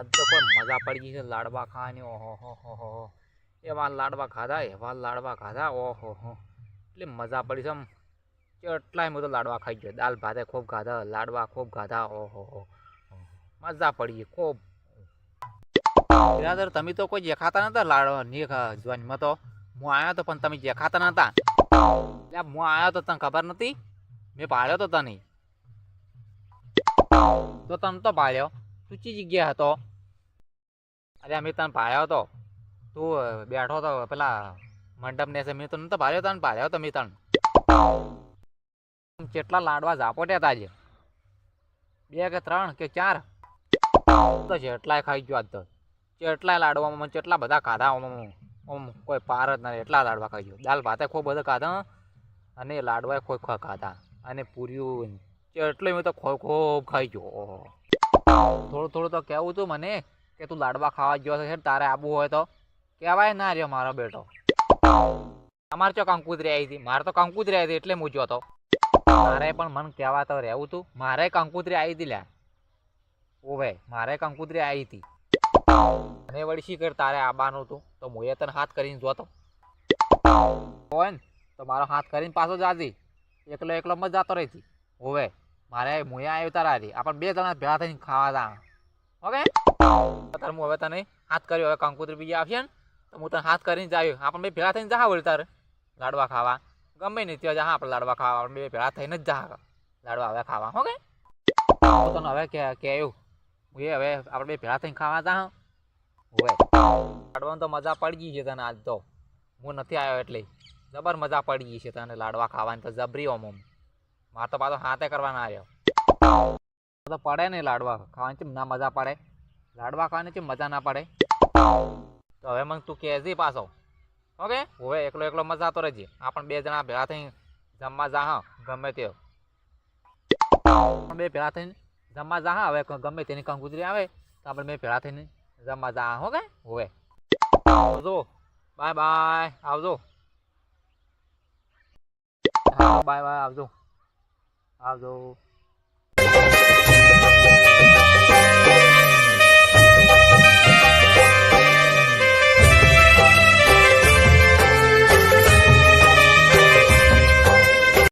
આજ તો કોઈ મજા પડી ગઈ છે લાડવા ખાવાની. ઓહો, હો હો હો એવા લાડવા ખાધા એવા લાડવા ખાધા. ઓહો, હો. એટલે મજા પડી છે આમ કેટલાય બધો લાડવા ખાઈ ગયો. દાલ ભાતે ખૂબ ખાધા, લાડવા ખૂબ ખાધા. ઓહો, હો. મજા પડી ગઈ, ખૂબ. બિરાદર, તમે તો કોઈ દેખાતા નતા લાડવા ની ખા- મતો? હું આવ્યો તો, પણ તમે દેખાતા નતા. એટલે હું આવ્યો તો, તને ખબર નથી મેં પાડ્યો તો તને. તો તને તો પાડ્યો. તું ચી જગ્યા હતો? અરે અમે તને પાડ્યો હતો. તું બેઠો તો પેલા મંડપ ને મેં તો નતો પાડ્યો તને પાડ્યો તો મેં તને. કેટલા લાડવા ઝાપોટ્યા હતા આજે? બે કે ત્રણ કે ચાર? તો જેટલાય ખાઈ ગયો આજ તો. કેટલાય લાડવામાં કેટલા બધા ખાધા ઓમ કોઈ પાર જ નથી એટલા લાડવા ખાઈ ગયો. દાલ ભાતે ખૂબ બધા ખાધા અને લાડવાય ખૂબ ખાધા. અને પૂર્યું એટલું મેં તો ખૂબ ખાઈ ગયો. થોડું થોડું તો કહેવું તું મને. કે તું લાડવા ખાવા ગયો છે તારે આબુ હોય તો? કહેવાય ના રહ્યો મારો બેટો. અમારે ચો કંકુતરી આવી હતી. મારે તો કંકુતરી આવી હતી એટલે હું જો હતો મારે પણ મન કહેવા તો રહેવું તું. મારે કંકુતરી આવી હતી લ્યા. ઓવે, મારે કંકુતરી આવી હતી. અને વળી શી કર તારે આબાનું હતું તો મોએ તને હાથ કરીને જોતો. હોય ને, તો મારો હાથ કરીને પાછો જાતી એકલો એકલો મત જતો રહી હતી હોવે મારે મુયા આવ્યો તારા હતી આપણે બે જણા ભેગા થઈને ખાવા તા ઓકે? તારે હું હવે તને હાથ કર્યો, હવે કંકુતરી બીજી આવશે ને. તો હું તને હાથ કરીને જ આપણે બે ભેળા થઈને જા વળી તારે. લાડવા ખાવા. ગમે નહીં ત્યાં જા આપણે લાડવા ખાવા. આપણે બે ભેળા થઈને જ જા લાડવા હવે ખાવા. ઓકે હું તને હવે કે, કહ્યું. હું એ હવે આપણે બે ભેળા થઈને ખાવા જા હોય લાડવાનું તો મજા પડી ગઈ છે તને આજ તો. હું નથી આવ્યો એટલે. જબર મજા પડી ગઈ છે તને લાડવા ખાવાની. તો જબરી ઓમ ઓમ મારે તો પાછો હાથે કરવાના આવ્યો. તો પડે નહીં લાડવા. ખાવાની ના મજા પડે. લાડવા ખાવાની ચેમ મજા ના પડે? તો હવે મને તું કહેજે પાછો. ઓકે? હવે એકલો એકલો મજા તો રહેજે. આપણે બે જણા ભેગા થઈને જમવા જા હા ગમે તે. આપણે બે ભેગા થઈને જમવા જા હા હવે ગમે તેની કંકુતરી આવે, તો આપણે બે ભેગા થઈને જમવા જા હો કે હવે. આવજો. Bye bye. આવજો. હા, બાય બાય. આવજો. આવજો.